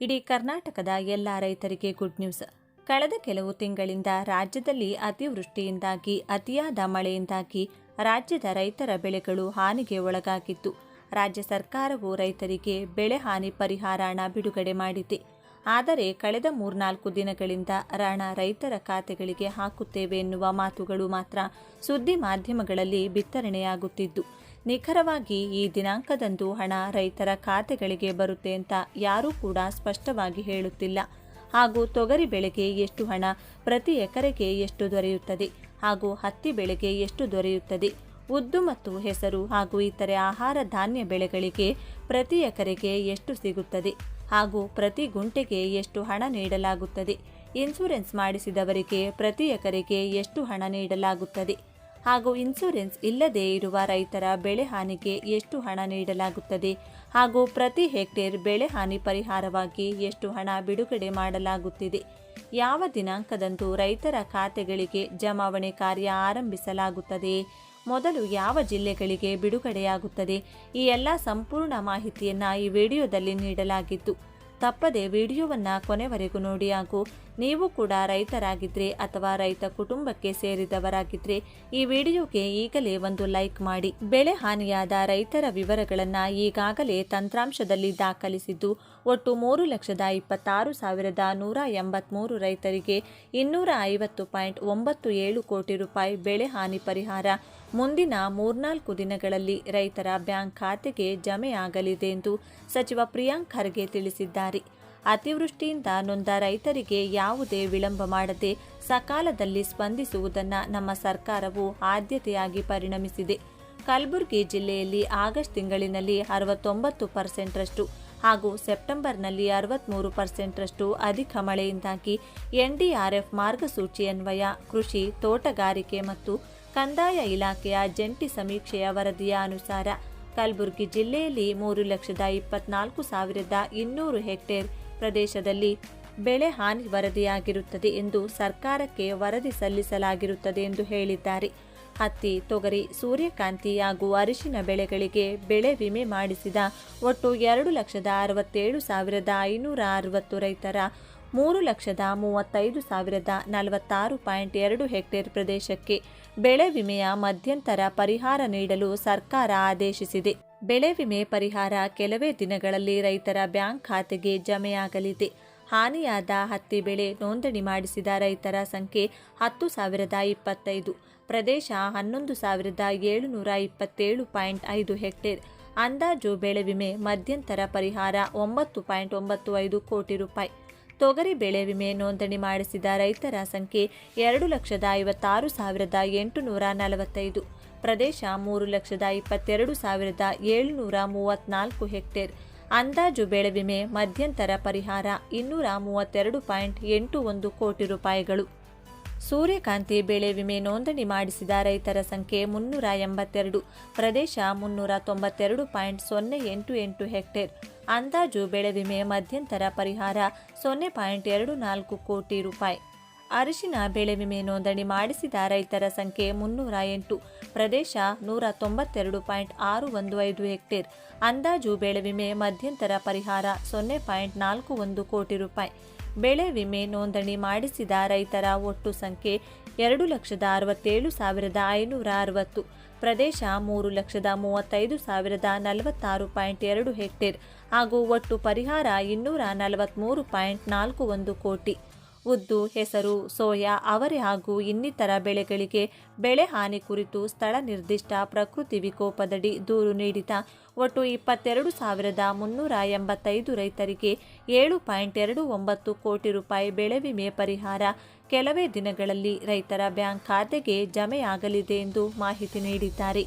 ಇಡೀ ಕರ್ನಾಟಕದ ಎಲ್ಲ ರೈತರಿಗೆ ಗುಡ್ ನ್ಯೂಸ್ ಕಳೆದ ಕೆಲವು ತಿಂಗಳಿಂದ ರಾಜ್ಯದಲ್ಲಿ ಅತಿವೃಷ್ಟಿಯಿಂದಾಗಿ, ಅತಿಯಾದ ಮಳೆಯಿಂದಾಗಿ ರಾಜ್ಯದ ರೈತರ ಬೆಳೆಗಳು ಹಾನಿಗೆ ಒಳಗಾಗಿದ್ದು, ರಾಜ್ಯ ಸರ್ಕಾರವು ರೈತರಿಗೆ ಬೆಳೆ ಹಾನಿ ಪರಿಹಾರ ಹಣ ಬಿಡುಗಡೆ ಮಾಡಿದೆ. ಆದರೆ ಕಳೆದ ಮೂರ್ನಾಲ್ಕು ದಿನಗಳಿಂದ ಹಣ ರೈತರ ಖಾತೆಗಳಿಗೆ ಹಾಕುತ್ತೇವೆ ಎನ್ನುವ ಮಾತುಗಳು ಮಾತ್ರ ಸುದ್ದಿ ಮಾಧ್ಯಮಗಳಲ್ಲಿ ಬಿತ್ತರಣೆಯಾಗುತ್ತಿದ್ದು ನಿಖರವಾಗಿ ಈ ದಿನಾಂಕದಂದು ಹಣ ರೈತರ ಖಾತೆಗಳಿಗೆ ಬರುತ್ತೆ ಅಂತ ಯಾರೂ ಕೂಡ ಸ್ಪಷ್ಟವಾಗಿ ಹೇಳುತ್ತಿಲ್ಲ. ಹಾಗೂ ತೊಗರಿ ಬೆಳೆಗೆ ಎಷ್ಟು ಹಣ, ಪ್ರತಿ ಎಕರೆಗೆ ಎಷ್ಟು ದೊರೆಯುತ್ತದೆ ಹಾಗೂ ಹತ್ತಿ ಬೆಳೆಗೆ ಎಷ್ಟು ದೊರೆಯುತ್ತದೆ, ಉದ್ದು ಮತ್ತು ಹೆಸರು ಹಾಗೂ ಇತರೆ ಆಹಾರ ಧಾನ್ಯ ಬೆಳೆಗಳಿಗೆ ಪ್ರತಿ ಎಕರೆಗೆ ಎಷ್ಟು ಸಿಗುತ್ತದೆ ಹಾಗೂ ಪ್ರತಿ ಗುಂಟೆಗೆ ಎಷ್ಟು ಹಣ ನೀಡಲಾಗುತ್ತದೆ, ಇನ್ಸೂರೆನ್ಸ್ ಮಾಡಿಸಿದವರಿಗೆ ಪ್ರತಿ ಎಕರೆಗೆ ಎಷ್ಟು ಹಣ ನೀಡಲಾಗುತ್ತದೆ. ಹಾಗೂ ಇನ್ಸೂರೆನ್ಸ್ ಇಲ್ಲದೇ ಇರುವ ರೈತರ ಬೆಳೆ ಹಾನಿಗೆ ಎಷ್ಟು ಹಣ ನೀಡಲಾಗುತ್ತದೆ ಹಾಗೂ ಪ್ರತಿ ಹೆಕ್ಟೇರ್ ಬೆಳೆ ಹಾನಿ ಪರಿಹಾರವಾಗಿ ಎಷ್ಟು ಹಣ ಬಿಡುಗಡೆ ಮಾಡಲಾಗುತ್ತಿದೆ? ಯಾವ ದಿನಾಂಕದಂದು ರೈತರ ಖಾತೆಗಳಿಗೆ ಜಮಾವಣೆ ಕಾರ್ಯ ಆರಂಭಿಸಲಾಗುತ್ತದೆ? ಮೊದಲು ಯಾವ ಜಿಲ್ಲೆಗಳಿಗೆ ಬಿಡುಗಡೆಯಾಗುತ್ತದೆ? ಈ ಎಲ್ಲ ಸಂಪೂರ್ಣ ಮಾಹಿತಿಯನ್ನು ಈ ವಿಡಿಯೋದಲ್ಲಿ ನೀಡಲಾಗಿತ್ತು ತಪ್ಪದೆ ವಿಡಿಯೋವನ್ನು ಕೊನೆವರೆಗೂ ನೋಡಿ ಹಾಗೂ ನೀವು ಕೂಡ ರೈತರಾಗಿದ್ದರೆ ಅಥವಾ ರೈತ ಕುಟುಂಬಕ್ಕೆ ಸೇರಿದವರಾಗಿದ್ದರೆ ಈ ವಿಡಿಯೋಗೆ ಈಗಲೇ ಒಂದು ಲೈಕ್ ಮಾಡಿ. ಬೆಳೆ ಹಾನಿಯಾದ ರೈತರ ವಿವರಗಳನ್ನು ಈಗಾಗಲೇ ತಂತ್ರಾಂಶದಲ್ಲಿ ದಾಖಲಿಸಿದ್ದು ಒಟ್ಟು ಮೂರು ಲಕ್ಷದ ಇಪ್ಪತ್ತಾರು ಸಾವಿರದ ನೂರ ಎಂಬತ್ಮೂರು ರೈತರಿಗೆ ಇನ್ನೂರ ಐವತ್ತು ಪಾಯಿಂಟ್ ಒಂಬತ್ತು ಏಳು ಕೋಟಿ ರೂಪಾಯಿ ಬೆಳೆ ಹಾನಿ ಪರಿಹಾರ. ಮುಂದಿನ ಮೂರ್ನಾಲ್ಕು ದಿನಗಳಲ್ಲಿ ರೈತರ ಬ್ಯಾಂಕ್ ಖಾತೆಗೆ ಜಮೆಯಾಗಲಿದೆ ಎಂದು ಸಚಿವ ಪ್ರಿಯಾಂಕ್ ಖರ್ಗೆ ತಿಳಿಸಿದ್ದಾರೆ. ಅತಿವೃಷ್ಟಿಯಿಂದ ನೊಂದ ರೈತರಿಗೆ ಯಾವುದೇ ವಿಳಂಬ ಮಾಡದೆ ಸಕಾಲದಲ್ಲಿ ಸ್ಪಂದಿಸುವುದನ್ನು ನಮ್ಮ ಸರ್ಕಾರವು ಆದ್ಯತೆಯಾಗಿ ಪರಿಣಮಿಸಿದೆ. ಕಲಬುರಗಿ ಜಿಲ್ಲೆಯಲ್ಲಿ ಆಗಸ್ಟ್ ತಿಂಗಳಿನಲ್ಲಿ ಅರವತ್ತೊಂಬತ್ತು ಪರ್ಸೆಂಟ್ರಷ್ಟು ಹಾಗೂ ಸೆಪ್ಟೆಂಬರ್ನಲ್ಲಿ ಅರವತ್ತ್ಮೂರು ಪರ್ಸೆಂಟ್ರಷ್ಟು ಅಧಿಕ ಮಳೆಯಿಂದಾಗಿ ಎನ್ಡಿಆರ್ಎಫ್ ಮಾರ್ಗಸೂಚಿಯನ್ವಯ ಕೃಷಿ, ತೋಟಗಾರಿಕೆ ಮತ್ತು ಕಂದಾಯ ಇಲಾಖೆಯ ಜಂಟಿ ಸಮೀಕ್ಷೆಯ ವರದಿಯ ಅನುಸಾರ ಕಲಬುರಗಿ ಜಿಲ್ಲೆಯಲ್ಲಿ ಮೂರು ಲಕ್ಷದ ಇಪ್ಪತ್ನಾಲ್ಕು ಸಾವಿರದ ಇನ್ನೂರು ಹೆಕ್ಟೇರ್ ಪ್ರದೇಶದಲ್ಲಿ ಬೆಳೆ ಹಾನಿ ವರದಿಯಾಗಿರುತ್ತದೆ ಎಂದು ಸರ್ಕಾರಕ್ಕೆ ವರದಿ ಸಲ್ಲಿಸಲಾಗಿರುತ್ತದೆ ಎಂದು ಹೇಳಿದ್ದಾರೆ. ಹತ್ತಿ, ತೊಗರಿ, ಸೂರ್ಯಕಾಂತಿ ಹಾಗೂ ಅರಿಶಿನ ಬೆಳೆಗಳಿಗೆ ಬೆಳೆ ವಿಮೆ ಮಾಡಿಸಿದ ಒಟ್ಟು ಎರಡು ಲಕ್ಷದ ಅರವತ್ತೇಳು ಸಾವಿರದ ಐನೂರ ಅರವತ್ತು ರೈತರ ಮೂರು ಲಕ್ಷದ ಮೂವತ್ತೈದು ಸಾವಿರದ ನಲವತ್ತಾರು ಪಾಯಿಂಟ್ ಎರಡು ಹೆಕ್ಟೇರ್ ಪ್ರದೇಶಕ್ಕೆ ಬೆಳೆ ವಿಮೆಯ ಮಧ್ಯಂತರ ಪರಿಹಾರ ನೀಡಲು ಸರ್ಕಾರ ಆದೇಶಿಸಿದೆ. ಬೆಳೆ ವಿಮೆ ಪರಿಹಾರ ಕೆಲವೇ ದಿನಗಳಲ್ಲಿ ರೈತರ ಬ್ಯಾಂಕ್ ಖಾತೆಗೆ ಜಮೆಯಾಗಲಿದೆ. ಹಾನಿಯಾದ ಹತ್ತಿ ಬೆಳೆ ನೋಂದಣಿ ಮಾಡಿಸಿದ ರೈತರ ಸಂಖ್ಯೆ ಹತ್ತು ಸಾವಿರದ ಇಪ್ಪತ್ತೈದು. ಪ್ರದೇಶ ಹನ್ನೊಂದು ಸಾವಿರದ ಏಳುನೂರ ಇಪ್ಪತ್ತೇಳು ಪಾಯಿಂಟ್ ಐದು ಹೆಕ್ಟೇರ್. ಅಂದಾಜು ಬೆಳೆ ವಿಮೆ ಮಧ್ಯಂತರ ಪರಿಹಾರ ಒಂಬತ್ತು ಪಾಯಿಂಟ್ ಒಂಬತ್ತು ಐದು ಕೋಟಿ ರೂಪಾಯಿ. ತೊಗರಿ ಬೆಳೆ ವಿಮೆ ನೋಂದಣಿ ಮಾಡಿಸಿದ ರೈತರ ಸಂಖ್ಯೆ ಎರಡು ಲಕ್ಷದ ಐವತ್ತಾರು ಸಾವಿರದ ಎಂಟುನೂರ ನಲವತ್ತೈದು. ಪ್ರದೇಶ ಮೂರು ಲಕ್ಷದ ಇಪ್ಪತ್ತೆರಡು ಸಾವಿರದ ಏಳುನೂರ ಮೂವತ್ತ್ನಾಲ್ಕು ಹೆಕ್ಟೇರ್. ಅಂದಾಜು ಬೆಳೆ ವಿಮೆ ಮಧ್ಯಂತರ ಪರಿಹಾರ ಇನ್ನೂರ ಮೂವತ್ತೆರಡು ಪಾಯಿಂಟ್ ಎಂಟು ಒಂದು ಕೋಟಿ ರೂಪಾಯಿಗಳು. ಸೂರ್ಯಕಾಂತಿ ಬೆಳೆ ವಿಮೆ ನೋಂದಣಿ ಮಾಡಿಸಿದ ರೈತರ ಸಂಖ್ಯೆ ಮುನ್ನೂರ ಎಂಬತ್ತೆರಡು, ಪ್ರದೇಶ ಮುನ್ನೂರ ತೊಂಬತ್ತೆರಡು ಪಾಯಿಂಟ್ ಸೊನ್ನೆ ಎಂಟು ಎಂಟು ಹೆಕ್ಟೇರ್. ಅಂದಾಜು ಬೆಳೆ ವಿಮೆ ಮಧ್ಯಂತರ ಪರಿಹಾರ ಸೊನ್ನೆ ಪಾಯಿಂಟ್ ಎರಡು ನಾಲ್ಕು ಕೋಟಿ ರೂಪಾಯಿ. ಅರಿಶಿನ ಬೆಳೆ ವಿಮೆ ನೋಂದಣಿ ಮಾಡಿಸಿದ ರೈತರ ಸಂಖ್ಯೆ ಮುನ್ನೂರ ಎಂಟು. ಪ್ರದೇಶ ನೂರ ತೊಂಬತ್ತೆರಡು ಪಾಯಿಂಟ್ ಆರು ಒಂದು ಐದು ಹೆಕ್ಟೇರ್. ಅಂದಾಜು ಬೆಳೆ ವಿಮೆ ಮಧ್ಯಂತರ ಪರಿಹಾರ ಸೊನ್ನೆ ಪಾಯಿಂಟ್ ನಾಲ್ಕು ಒಂದು ಕೋಟಿ ರೂಪಾಯಿ. ಬೆಳೆ ವಿಮೆ ನೋಂದಣಿ ಮಾಡಿಸಿದ ರೈತರ ಒಟ್ಟು ಸಂಖ್ಯೆ ಎರಡು ಲಕ್ಷದ ಅರವತ್ತೇಳು ಸಾವಿರದ ಐನೂರ ಅರವತ್ತು. ಪ್ರದೇಶ ಮೂರು ಲಕ್ಷದ ಮೂವತ್ತೈದು ಸಾವಿರದ ನಲವತ್ತಾರು ಪಾಯಿಂಟ್ ಎರಡು ಹೆಕ್ಟೇರ್. ಹಾಗೂ ಒಟ್ಟು ಪರಿಹಾರ ಇನ್ನೂರ ನಲವತ್ತ್ಮೂರು ಪಾಯಿಂಟ್ ನಾಲ್ಕು ಒಂದು ಕೋಟಿ. ಉದ್ದು, ಹೆಸರು, ಸೋಯಾ, ಅವರೆ ಹಾಗೂ ಇನ್ನಿತರ ಬೆಳೆಗಳಿಗೆ ಬೆಳೆ ಹಾನಿ ಕುರಿತು ಸ್ಥಳ ನಿರ್ದಿಷ್ಟ ಪ್ರಕೃತಿ ವಿಕೋಪದಡಿ ದೂರು ನೀಡಿದ ಒಟ್ಟು ಇಪ್ಪತ್ತೆರಡು ಸಾವಿರದ ಮುನ್ನೂರ ಎಂಬತ್ತೈದು ರೈತರಿಗೆ ಏಳು ಪಾಯಿಂಟ್ ಎರಡು ಒಂಬತ್ತು ಕೋಟಿ ರೂಪಾಯಿ ಬೆಳೆ ವಿಮೆ ಪರಿಹಾರ ಕೆಲವೇ ದಿನಗಳಲ್ಲಿ ರೈತರ ಬ್ಯಾಂಕ್ ಖಾತೆಗೆ ಜಮೆಯಾಗಲಿದೆ ಎಂದು ಮಾಹಿತಿ ನೀಡಿದ್ದಾರೆ.